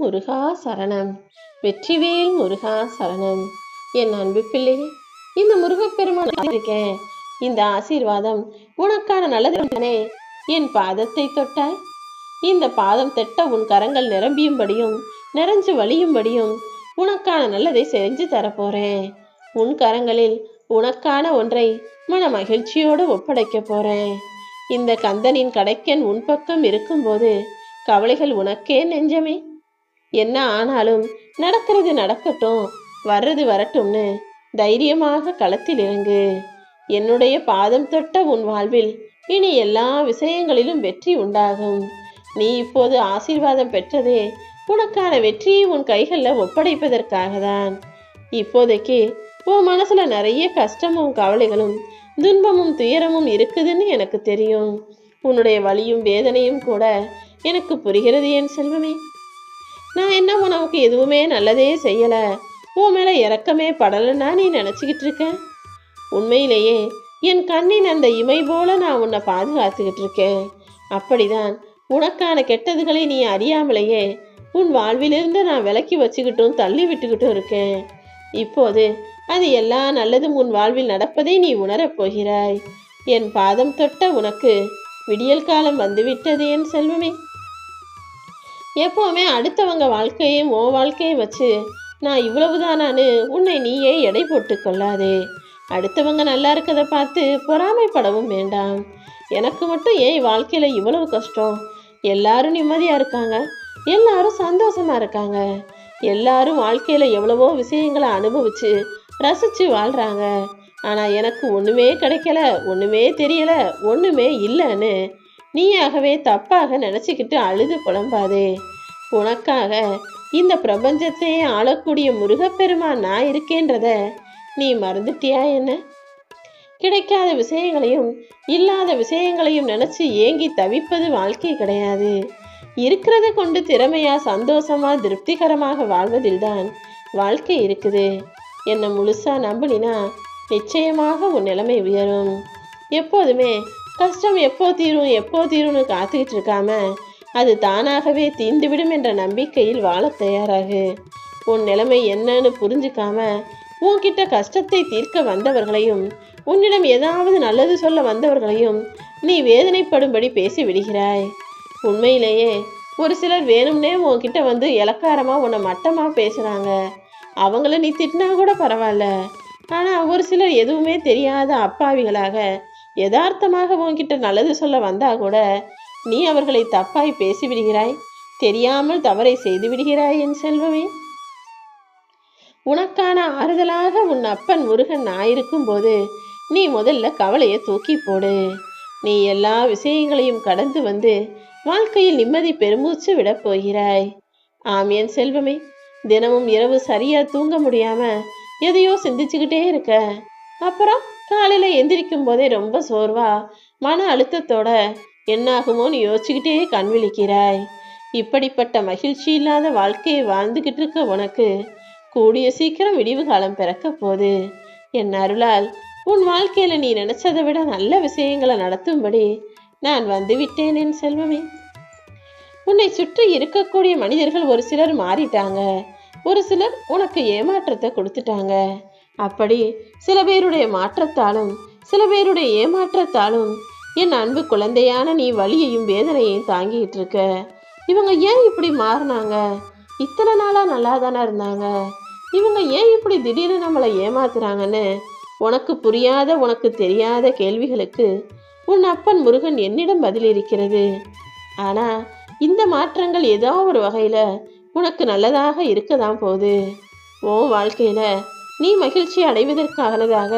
முருகா சரணம். வெற்றிவேல் முருகா சரணம். என் அன்பு பிள்ளையே இந்த முருகப்பெருமான் இருக்கேன். இந்த ஆசீர்வாதம் உனக்கான நல்லது என் பாதத்தை தொட்டாய். இந்த பாதம் தட்ட உன் கரங்கள் நிரம்பியும்படியும் நிறைஞ்சு வழியும்படியும் உனக்கான நல்லதை செஞ்சு தரப்போறேன். உன் கரங்களில் உனக்கான ஒன்றை மன மகிழ்ச்சியோடு ஒப்படைக்க போறேன். இந்த கந்தனின் கடைக்கன் உன் பக்கம் இருக்கும்போது கவலைகள் உனக்கே நெஞ்சமே. என்ன ஆனாலும் நடக்கிறது நடக்கட்டும் வர்றது வரட்டும்னு தைரியமாக களத்தில் இறங்கு. என்னுடைய பாதம் தொட்ட உன் வாழ்வில் இனி எல்லா விஷயங்களிலும் வெற்றி உண்டாகும். நீ இப்போது ஆசீர்வாதம் பெற்றதே உனக்கான வெற்றியை உன் கைகளில் ஒப்படைப்பதற்காக தான் இப்போதைக்கு உன் மனசுல நிறைய கஷ்டமும் கவலைகளும் துன்பமும் துயரமும் இருக்குதுன்னு எனக்கு தெரியும். உன்னுடைய வலியும் வேதனையும் கூட எனக்கு புரிகிறது என் செல்வமே. நான் என்ன உனவுக்கு எதுவுமே நல்லதே செய்யலை. உன் மேலே இறக்கமே படலைன்னா நீ நினச்சிக்கிட்டு இருக்க? உண்மையிலேயே என் கண்ணின் அந்த இமை போல நான் உன்னை பாதுகாத்துக்கிட்டு இருக்கேன். அப்படிதான் உனக்கான கெட்டதுகளை நீ அறியாமலேயே உன் வாழ்விலிருந்து நான் விலக்கி வச்சுக்கிட்டும் தள்ளி விட்டுக்கிட்டும் இருக்கேன். இப்போது அது எல்லா நல்லதும் உன் வாழ்வில் நடப்பதை நீ உணரப் போகிறாய். என் பாதம் தொட்ட உனக்கு விடியல் காலம் வந்துவிட்டது என் செல்வமே. எப்போவுமே அடுத்தவங்க வாழ்க்கையும் உன் வாழ்க்கையும் வச்சு நான் இவ்வளவுதானான்னு உன்னை நீயே எடை போட்டு கொள்ளாதே. அடுத்தவங்க நல்லா இருக்கதை பார்த்து பொறாமைப்படவும் வேண்டாம். எனக்கு மட்டும் ஏன் வாழ்க்கையில் இவ்வளவு கஷ்டம்? எல்லாரும் நிம்மதியாக இருக்காங்க. எல்லாரும் சந்தோஷமா இருக்காங்க. எல்லாரும் வாழ்க்கையில் எவ்வளவோ விஷயங்களை அனுபவித்து ரசித்து வாழ்கிறாங்க ஆனால் எனக்கு ஒன்றுமே கிடைக்கல ஒன்றுமே தெரியலை ஒன்றுமே இல்லைன்னு நீயாகவே தப்பாக நினச்சிக்கிட்டு அழுது புலம்பாதே. உனக்காக இந்த பிரபஞ்சத்தையே ஆளக்கூடிய முருகப்பெருமான் நான் இருக்கேன்றத நீ மறந்துட்டியா என்ன? கிடைக்காத விஷயங்களையும் இல்லாத விஷயங்களையும் நினைச்சு ஏங்கி தவிப்பது வாழ்க்கை கிடையாது. இருக்கிறத கொண்டு திறமையா சந்தோஷமா திருப்திகரமாக வாழ்வதில்தான் வாழ்க்கை இருக்குது. என்னை முழுசா நம்பினா நிச்சயமாக உன் நிலைமை உயரும். எப்போதுமே கஷ்டம் எப்போ தீரும் எப்போ தீரும்னு காத்துக்கிட்டு இருக்காம அது தானாகவே தீந்துவிடும் என்ற நம்பிக்கையில் வாழத் தயாராகு. உன் நிலைமை என்னன்னு புரிஞ்சுக்காம உன்கிட்ட கஷ்டத்தை தீர்க்க வந்தவர்களையும் உன்னிடம் ஏதாவது நல்லது சொல்ல வந்தவர்களையும் நீ வேதனைப்படும்படி பேசி விடுகிறாய். உண்மையிலேயே ஒரு சிலர் வேணும்னே உன்கிட்ட வந்து இலக்காரமா உன்னை மட்டமா பேசுறாங்க. அவங்கள நீ திட்டினா கூட பரவாயில்ல. ஆனா ஒரு சிலர் எதுவுமே தெரியாத அப்பாவிகளாக யதார்த்தமாக உன்கிட்ட நல்லது சொல்ல வந்தா கூட நீ அவர்களை தப்பாய் பேசிவிடுகிறாய். தெரியாமல் தவறை செய்து விடுகிறாய் என் செல்வமே. உனக்கான ஆறுதலாக உன் அப்பன் முருகன் நான் இருக்கும்போது நீ முதல்ல கவலையை தூக்கி போடு. நீ எல்லா விஷயங்களையும் கடந்து வந்து வாழ்க்கையில் நிம்மதி பெருமூச்சு விடப் போகிறாய். ஆம் என் செல்வமே தினமும் இரவு சரியா தூங்க முடியாம எதையோ சிந்திச்சுக்கிட்டே இருக்க. அப்புறம் காலையில் எந்திரிக்கும் போதே ரொம்ப சோர்வா மன அழுத்தத்தோட என்னாகுமோன்னு யோசிச்சுக்கிட்டே கண் விழிக்கிறாய். இப்படிப்பட்ட மகிழ்ச்சி இல்லாத வாழ்க்கையை வாழ்ந்துகிட்டு இருக்க உனக்கு கூடிய சீக்கிரம் விடிவு காலம் பிறக்க போது என் அருளால் உன் வாழ்க்கையில நீ நினைச்சதை விட நல்ல விஷயங்களை நடத்தும்படி நான் வந்து விட்டேன் என் செல்வமே. உன்னை சுற்றி இருக்கக்கூடிய மனிதர்கள் ஒரு சிலர் மாறிட்டாங்க. ஒரு சிலர் உனக்கு ஏமாற்றத்தை கொடுத்துட்டாங்க. அப்படி சில பேருடைய மாற்றத்தாலும் சில பேருடைய ஏமாற்றத்தாலும் என் அன்பு குழந்தையான நீ வலியையும் வேதனையையும் தாங்கிட்டு இருக்க. இவங்க ஏன் இப்படி மாறினாங்க? இத்தனை நாளாக நல்லா தானே இருந்தாங்க? இவங்க ஏன் இப்படி திடீர்னு நம்மளை ஏமாத்துறாங்கன்னு உனக்கு புரியாத உனக்கு தெரியாத கேள்விகளுக்கு உன் அப்பன் முருகன் என்னிடம் பதில் இருக்கிறது. ஆனால் இந்த மாற்றங்கள் ஏதோ ஒரு வகையில் உனக்கு நல்லதாக இருக்கதான் போகுது. உன் வாழ்க்கையில் நீ மகிழ்ச்சி அடைவதற்கானதாக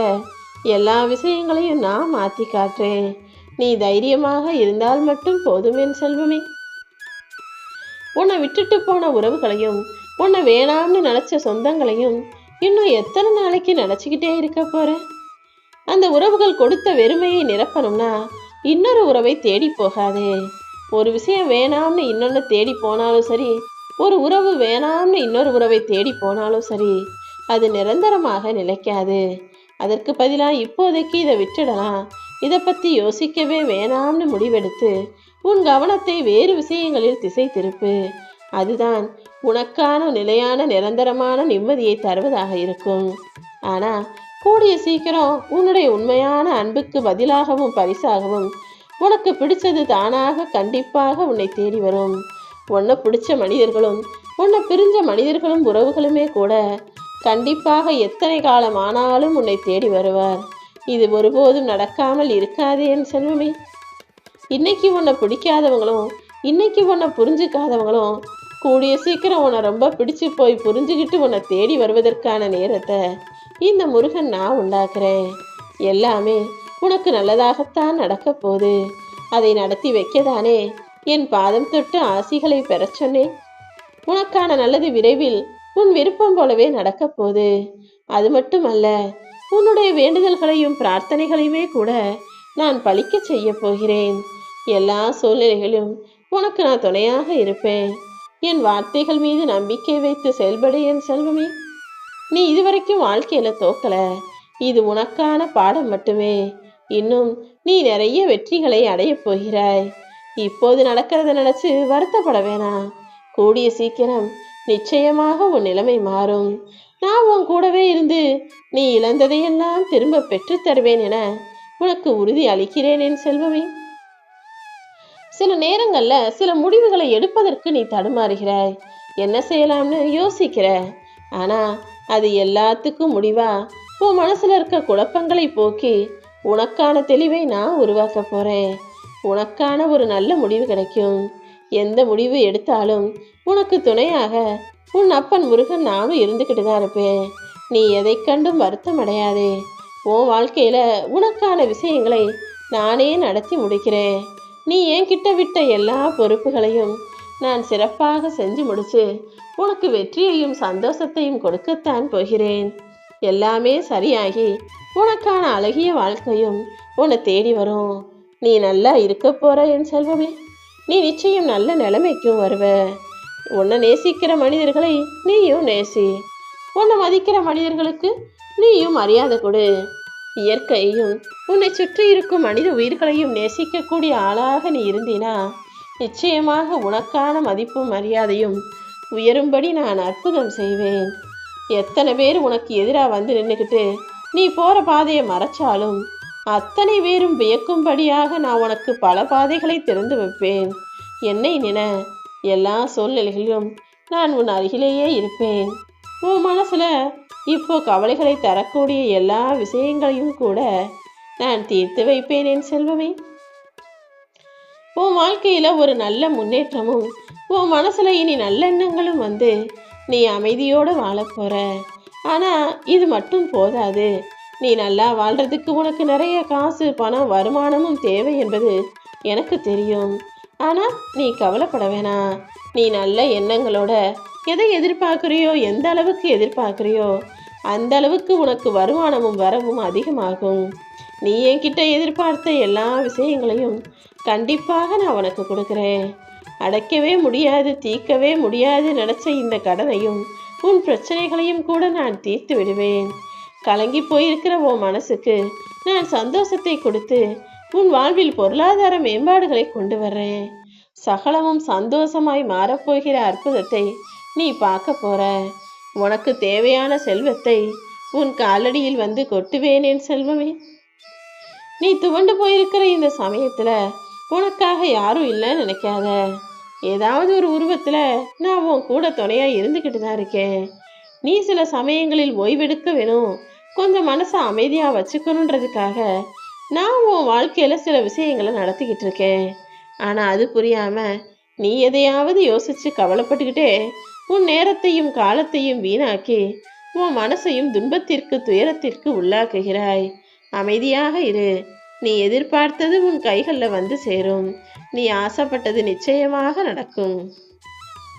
எல்லா விஷயங்களையும் நான் மாற்றி காட்டுறேன். நீ தைரியமாக இருந்தால் மட்டும் போதும் என் செல்வமே. உன்னை விட்டுட்டு போன உறவுகளையும் உன்னை வேணாம்னு நினச்ச சொந்தங்களையும் இன்னும் எத்தனை நாளைக்கு நினச்சிக்கிட்டே இருக்க போற? அந்த உறவுகள் கொடுத்த வெறுமையை நிரப்பணும்னா இன்னொரு உறவை தேடி போகாதே. ஒரு விஷயம் வேணாம்னு இன்னொன்று தேடி போனாலும் சரி ஒரு உறவு வேணாம்னு இன்னொரு உறவை தேடி போனாலும் சரி அது நிரந்தரமாக நிலைக்காது. அதற்கு பதிலாக இப்போதைக்கு இதை விட்டுடலாம். இதை பற்றி யோசிக்கவே வேணாம்னு முடிவெடுத்து உன் கவனத்தை வேறு விஷயங்களில் திசை திருப்பு அதுதான் உனக்கான நிலையான நிரந்தரமான நிம்மதியை தருவதாக இருக்கும். ஆனால் கூடிய சீக்கிரம் உன்னுடைய உண்மையான அன்புக்கு பதிலாகவும் பரிசாகவும் உனக்கு பிடிச்சது தானாக கண்டிப்பாக உன்னை தேடி வரும். உன்னை பிடிச்ச மனிதர்களும் உன்னை பிரிஞ்ச மனிதர்களும் உறவுகளுமே கூட கண்டிப்பாக எத்தனை காலம் ஆனாலும் உன்னை தேடி வருவார். இது ஒருபோதும் நடக்காமல் இருக்காதே என் செல்வமே. இன்னைக்கு உன்னை பிடிக்காதவங்களும் இன்னைக்கு உன்னை புரிஞ்சுக்காதவங்களும் கூடிய சீக்கிரம் உன்னை ரொம்ப பிடிச்சு போய் புரிஞ்சுக்கிட்டு உன்னை தேடி வருவதற்கான நேரத்தை இந்த முருகன் நான் உண்டாக்குறேன். எல்லாமே உனக்கு நல்லதாகத்தான் நடக்க போகுது. அதை நடத்தி வைக்கதானே என் பாதம் தொட்டு ஆசிகளை பெறச் சொன்னேன். உனக்கான நல்லது விரைவில் உன் விருப்பம் போலவே நடக்கப் போகுது. அது மட்டுமல்ல உன்னுடைய வேண்டுதல்களையும் பிரார்த்தனைகளையுமே கூட நான் பழிக்க செய்ய போகிறேன். எல்லா சூழ்நிலைகளிலும் உனக்கு நான் துணையாக இருப்பேன். என் வார்த்தைகள் மீது நம்பிக்கை வைத்து செயல்படு என் செல்வமே. நீ இதுவரைக்கும் வாழ்க்கையில தோக்கல. இது உனக்கான பாடம் மட்டுமே. இன்னும் நீ நிறைய வெற்றிகளை அடையப் போகிறாய். இப்போது நடக்கிறத நினைச்சு வருத்தப்பட வேணாம். கூடிய சீக்கிரம் நிச்சயமாக உன் நிலைமை மாறும். நான் உன் கூடவே இருந்து நீ இழந்ததையெல்லாம் திரும்ப பெற்றுத் தருவேன் என உனக்கு உறுதி அளிக்கிறேன் என் செல்வமே. சில நேரங்கள்ல சில முடிவுகளை எடுப்பதற்கு நீ தடுமாறுகிறாய். என்ன செய்யலாம்னு யோசிக்கிற. ஆனா அது எல்லாத்துக்கும் முடிவா? உன் மனசுல இருக்க குழப்பங்களை போக்கி உனக்கான தெளிவை நான் உருவாக்க போறேன். உனக்கான ஒரு நல்ல முடிவு கிடைக்கும். எந்த முடிவு எடுத்தாலும் உனக்கு துணையாக உன் அப்பன் முருகன் நானும் இருந்துக்கிட்டு தான் இருப்பேன். நீ எதை கண்டும் வருத்தம் அடையாதே. உன் வாழ்க்கையில உனக்கான விஷயங்களை நானே நடத்தி முடிக்கிறேன். நீ என்கிட்ட விட்ட எல்லா பொறுப்புகளையும் நான் சிறப்பாக செஞ்சு முடிச்சு உனக்கு வெற்றியையும் சந்தோஷத்தையும் கொடுக்கத்தான் போகிறேன். எல்லாமே சரியாகி உனக்கான அழகிய வாழ்க்கையும் உன்னை தேடி வரும். நீ நல்லா இருக்க போற என் செல்வமே. நீ நிச்சயம் நல்ல நிலைமைக்கும் வருவ. உன்னை நேசிக்கிற மனிதர்களை நீயும் நேசி. உன்னை மதிக்கிற மனிதர்களுக்கு நீயும் மரியாதை கொடு. இயற்கையையும் உன்னை சுற்றி இருக்கும் மனித உயிர்களையும் நேசிக்கக்கூடிய ஆளாக நீ இருந்தினா நிச்சயமாக உனக்கான மதிப்பும் மரியாதையும் உயரும்படி நான் அற்புதம் செய்வேன். எத்தனை பேர் உனக்கு எதிராக வந்து நின்றுக்கிட்டு நீ போகிற பாதையை மறைச்சாலும் அத்தனை பேரும் வியக்கும்படியாக நான் உனக்கு பல பாதைகளை திறந்து வைப்பேன். என்னை நின எல்லா சூழ்நிலைகளிலும் நான் உன் அருகிலேயே இருப்பேன். உன் மனசில் இப்போ கவலைகளை தரக்கூடிய எல்லா விஷயங்களையும் கூட நான் தீர்த்து வைப்பேன் என் செல்வமே. உன் வாழ்க்கையில் ஒரு நல்ல முன்னேற்றமும் உன் மனசில் இனி நல்லெண்ணங்களும் வந்து நீ அமைதியோடு வாழப் ஆனால் இது மட்டும் போதாது. நீ நல்லா வாழ்கிறதுக்கு உனக்கு நிறைய காசு பணம் வருமானமும் தேவை என்பது எனக்கு தெரியும். ஆனா நீ கவலைப்பட வேணாம். நீ நல்ல எண்ணங்களோட எதை எதிர்பார்க்குறியோ எந்த அளவுக்கு எதிர்பார்க்குறியோ அந்த அளவுக்கு உனக்கு வருமானமும் வரவும் அதிகமாகும். நீ என்கிட்ட எதிர்பார்த்த எல்லா விஷயங்களையும் கண்டிப்பாக நான் உனக்கு கொடுக்குறேன். அடைக்கவே முடியாது தீர்க்கவே முடியாது நினச்ச இந்த கடனையும் உன் பிரச்சனைகளையும் கூட நான் தீர்த்து விடுவேன். கலங்கி போயிருக்கிற உன் மனசுக்கு நான் சந்தோஷத்தை கொடுத்து உன் வாழ்வில் பொருளாதார மேம்பாடுகளை கொண்டு வர்றேன் சகலமும் சந்தோஷமாய் மாறப்போகிற அற்புதத்தை நீ பார்க்க போற. உனக்கு தேவையான செல்வத்தை உன் காலடியில் வந்து கொட்டுவேனேன் செல்வமே. நீ துவண்டு போயிருக்கிற இந்த சமயத்துல உனக்காக யாரும் இல்லைன்னு நினைக்காத. ஏதாவது ஒரு உருவத்துல நான் உன் கூட துணையா இருந்துக்கிட்டு தான் இருக்கேன். நீ சில சமயங்களில் ஓய்வெடுக்க வேணும். கொஞ்சம் மனசை அமைதியா வச்சுக்கணுன்றதுக்காக நான் உன் வாழ்க்கையில் சில விஷயங்களை நடத்திக்கிட்டு இருக்கேன். ஆனால் அது புரியாமல் நீ எதையாவது யோசித்து கவலைப்பட்டுக்கிட்டே உன் நேரத்தையும் காலத்தையும் வீணாக்கி உன் மனசையும் துன்பத்திற்கு துயரத்திற்கு உள்ளாக்குகிறாய். அமைதியாக இரு. நீ எதிர்பார்த்தது உன் கைகளில் வந்து சேரும். நீ ஆசைப்பட்டது நிச்சயமாக நடக்கும்.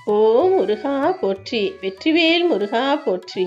ஓ முருகா போற்றி. வெற்றிவேல் முருகா போற்றி.